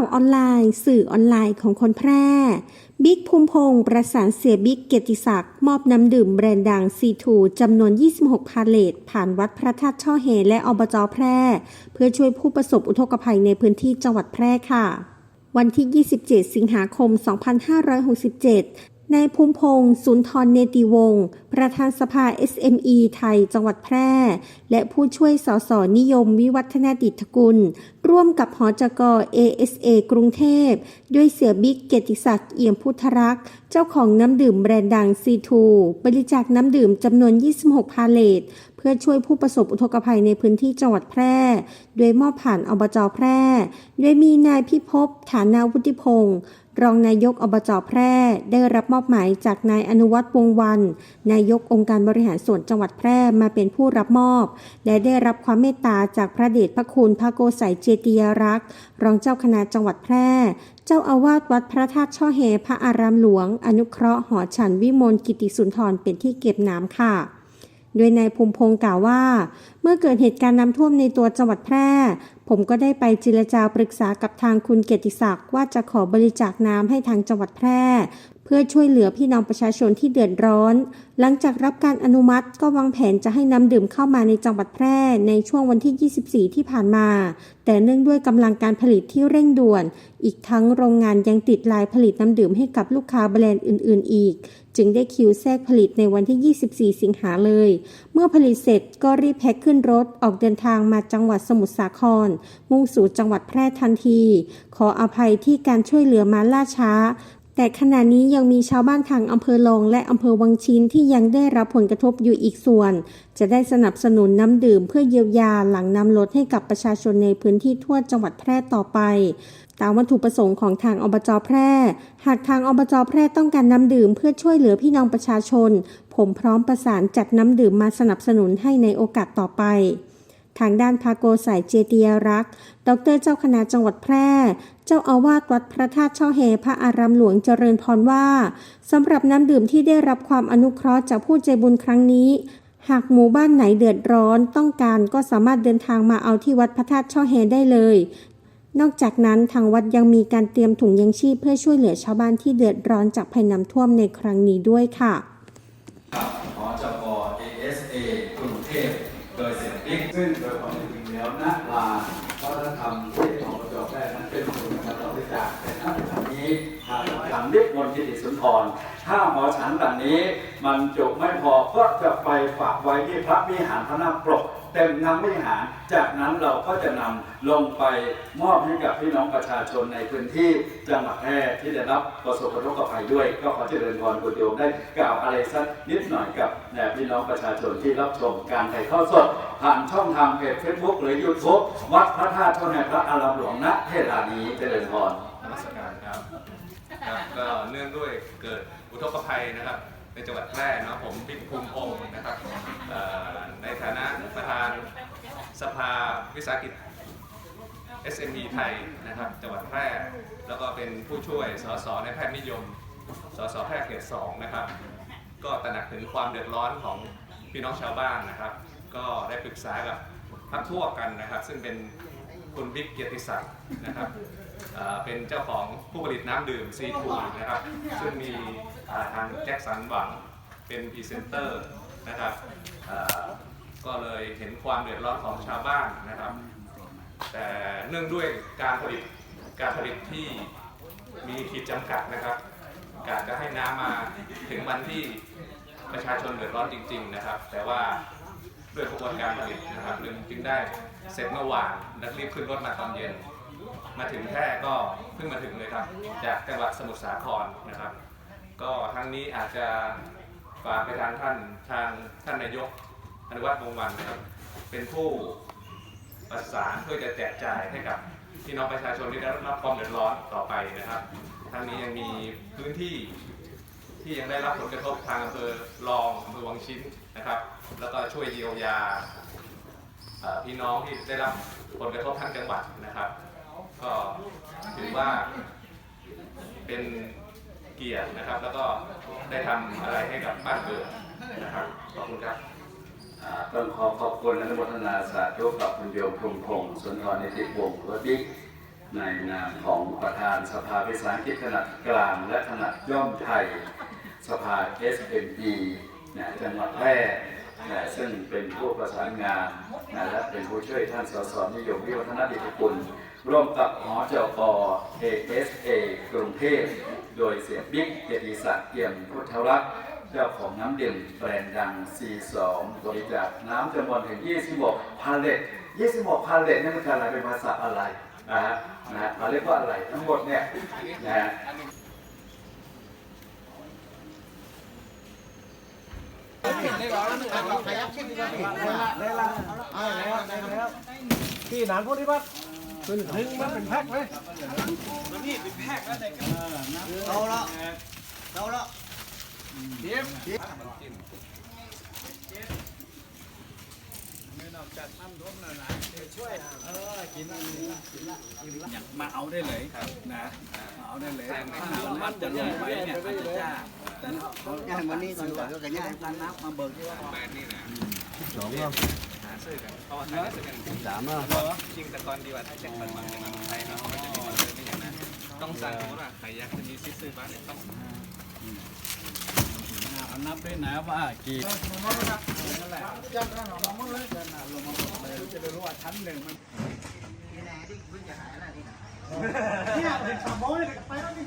ข่าวออนไลน์ สื่อออนไลน์ของคนแพร่ บิ๊กภูมิพงศ์ประสานเสียบิ๊กเกียรติศักดิ์มอบน้ำดื่มแบรนด์ดัง C2 จำนวน 26 พาเลตผ่านวัดพระธาตุช่อเฮและอบจแพร่ เพื่อช่วยผู้ประสบอุทกภัยในพื้นที่จังหวัดแพร่ค่ะวันที่ 27 สิงหาคม 2567 นายภูมิพงศ์สุนทรเนติวงศ์ประธานสภา SME ไทยจังหวัดแพร่ และผู้ช่วยสสนิยมวิวัฒนาดิษฐกุล ร่วมกับหอจก ASA กรุงเทพ ด้วยเสียบิ๊กเกียรติศักดิ์เอี่ยมพุทธรักษ์ เจ้าของน้ำดื่มแบรนด์ดัง C2 บริจาคน้ำดื่มจำนวน 26 พาเลตเพื่อช่วยผู้ประสบอุทกภัยในพื้นที่จังหวัดแพร่ โดยมอบผ่านอบจแพร่ โดยมีนายพิภพฐานาวุฒิพงศ์ รองนายกอบจแพร่ ได้รับมอบหมายจากนายอนุวัฒน์วงวัน นายกองค์การบริหารส่วนจังหวัดแพร่มาเป็นผู้รับมอบ และได้รับความเมตตาจากพระเดชพระคุณพระโกไสยเจติยรักษ์รองเจ้าคณะจังหวัดแพร่ เจ้าอาวาสวัดพระธาตุช่อเฮพระอารามหลวง อนุเคราะห์หอฉันวิมลกิติสุนทรเป็นที่เก็บน้ำค่ะโดยนายภูมิพงศ์กล่าวว่า เมื่อเกิดเหตุการณ์น้ำท่วมในตัวจังหวัดแพร่ ผมก็ได้ไปเจรจาปรึกษากับทางคุณเกียรติศักดิ์ว่าจะขอบริจาคน้ำให้ทางจังหวัดแพร่เพื่อช่วยเหลือพี่น้องประชาชนที่เดือดร้อน หลังจากรับการอนุมัติก็วางแผนจะให้น้ำดื่มเข้ามาในจังหวัดแพร่ในช่วงวันที่ 24 ที่ผ่านมา แต่เนื่องด้วยกำลังการผลิตที่เร่งด่วน อีกทั้งโรงงานยังติดลายผลิตน้ำดื่มให้กับลูกค้าแบรนด์อื่น ๆ อีก จึงได้คิวแทรกผลิตในวันที่ 24 สิงหาเลย เมื่อผลิตเสร็จก็รีบแพ็คขึ้นรถออกเดินทางมาจังหวัดสมุทรสาคร มุ่งสู่จังหวัดแพร่ทันที ขออภัยที่การช่วยเหลือมาล่าช้า แต่ขณะนี้ยังมีชาวบ้านทางอำเภอลองและอำเภอวังชินที่ยังได้รับผลกระทบอยู่อีกส่วน จะได้สนับสนุนน้ำดื่มเพื่อเยียวยาหลังน้ำลดให้กับประชาชนในพื้นที่ทั่วจังหวัดแพร่ต่อไป ตามวัตถุประสงค์ของทางอบจแพร่ หากทางอบจแพร่ต้องการน้ำดื่มเพื่อช่วยเหลือพี่น้องประชาชน ผมพร้อมประสานจัดน้ำดื่มมาสนับสนุนให้ในโอกาสต่อไป ทางด้านพาโกสายเจติยรักษ์ดรเจ้าคณะจังหวัดแพร่ เจ้าอาวาสวัดพระธาตุช่อเฮพระอารามหลวงเจริญพรว่าสำหรับน้ำดื่มที่ได้รับความอนุเคราะห์จากผู้ใจบุญครั้งนี้หากหมู่บ้านไหนเดือดร้อนต้องการก็สามารถเดินทางมาเอาที่วัดพระธาตุช่อเฮได้เลย นอกจากนั้นทางวัดยังมีการเตรียมถุงยังชีพเพื่อช่วยเหลือชาวบ้านที่เดือดร้อนจากภัยน้ำท่วมในครั้งนี้ด้วยค่ะกับหอจก ASA กรุงเทพ เลี้ยงบิ๊กซึ่งโดยความจริงแล้วนักลานวัฒนธรรมที่ของประจอบได้นั้นเป็นคนย์การรับบริจากแต่ณขณะนี้ทางทางนิพนธ์กิติสุนทรถ้าหอฉันหลังนี้ มันจบไม่พอก็จะไปฝากไว้ที่พระวิหารพระนาคปก เต็มน้ำวิหารจากนั้นเราก็จะนำลงไปมอบให้กับพี่น้องประชาชนในพื้นที่จังหวัดแพร่ที่ได้รับประสบอุทกภัยด้วย ก็ขอเจริญพรคุณโยมได้กล่าวอะไรสักนิดหน่อยกับแด่พี่น้องประชาชนที่รับชมการถ่ายทอดสด ผ่านช่องทางเพจเฟซบุ๊กหรือยูทูบวัดพระธาตุเจ้าแห่งพระอารามหลวงณเทศานี้เจริญพรนมัสการครับครับก็เนื่องด้วยเกิดอุทกภัยนะครับ ในจังหวัดแพร่เนาะผมบิ๊กภูมิพงศ์นะครับในฐานะประธานสภาวิสาหกิจ SME ไทยนะครับจังหวัดแพร่ แล้วก็เป็นผู้ช่วยสสในแพทย์นิยมสสแพร่เขตสองนะครับ ก็ตระหนักถึงความเดือดร้อนของพี่น้องชาวบ้านนะครับ ก็ได้ปรึกษากับพักพวกันนะครับ ซึ่งเป็นคุณบิ๊กเกียรติศักดิ์นะครับเป็นเจ้าของผู้ผลิตน้ำดื่มซีทูนะครับ ซึ่งมี ทางแจ็คสันหวังเป็นพรีเซนเตอร์นะครับก็เลยเห็นความเดือดร้อนของชาวบ้านนะครับ แต่เนื่องด้วยการผลิตการผลิตที่มีขีดจำกัดนะครับการจะให้น้ำมาถึงวันที่ประชาชนเดือดร้อนจริง ๆนะครับ แต่ว่าด้วยกระบวนการผลิตนะครับจึงจึงได้เสร็จเมื่อวานแล้วรีบขึ้นรถมาตอนเย็น มาถึงแพร่ก็เพิ่งมาถึงเลยครับ จากจังหวัดสมุทรสาครนะครับ ก็ทั้งนี้อาจจะฝากไปทางท่านทางท่านนายกอนุวัฒน์วงวันนะครับเป็นผู้ประสานเพื่อจะแจกจ่ายให้กับพี่น้องประชาชนที่ได้รับความเดือดร้อนต่อไปนะครับทั้งนี้ยังมีพื้นที่ที่ยังได้รับผลกระทบทางอำเภอรองอำเภอวังชิ้นนะครับ แล้วก็ช่วยเยียวยาพี่น้องที่ได้รับผลกระทบทั้งจังหวัดนะครับ ก็ถือว่าเป็น เกียรตินะครับ แล้วก็ได้ทำอะไรให้กับบ้านเกิดนะครับขอบคุณครับต้องขอขอบคุณและอนุโมทนาสาธุกับคุณโยมพรมพงศ์สุนทรนิติวงศ์หรือว่าบิ๊กในนามของประธานสภาวิสาหกิจขนาดกลาง และขนาดย่อมไทย สภา SME นะจังหวัดแพร่นะซึ่งเป็นผู้ประสานงานนะและเป็นผู้ช่วยท่านสสนิยมวิวัฒนดิตกุล ร่วมกับหอจป ASA กรุงเทพ โดยเสียบิ๊กเกียรติศักดิ์เอี่ยมพุทธรักษ์เจ้าของน้ำดื่มแบรนด์ดัง C2 บริจาคน้ำจำนวนถึง 26พันเลต26พันเลตนี่นคืออะไรเป็นภาษาอะไรนะฮะนะฮะเราเรียกว่าอะไรทั้งหมดเนี่ยนะฮะที่หนานพ วกนี้ปั๊บขึ้นถึงมันเป็นแพ็คเลยเอาละเอาละมาเอาได้เลยนะมาเอาได้เลยถ้ามันจะลงไปเนี่ยอาจจะจ้าแต่เขาง่ายวันนี้ตอนก่อนก็ง่ายการนับมาเบิกที่ว่าแบรนด์นี่นะสองรอบหา ซื้อกันเพราะว่าหาซื้อกันสามรอบจริงแต่ก่อนดีกว่าถ้าแจ็คสันมาในเมืองไทยเนาะมันจะมีมาเลยไม่อย่างนั้นต้องสั่งสมมติว่าใครอยากจะมีซิสซื้อบ้านเนี่ยต้องเอานับด้วยนะว่ากี่เนี่ยเป็นสามร้อยไปแล้วนี่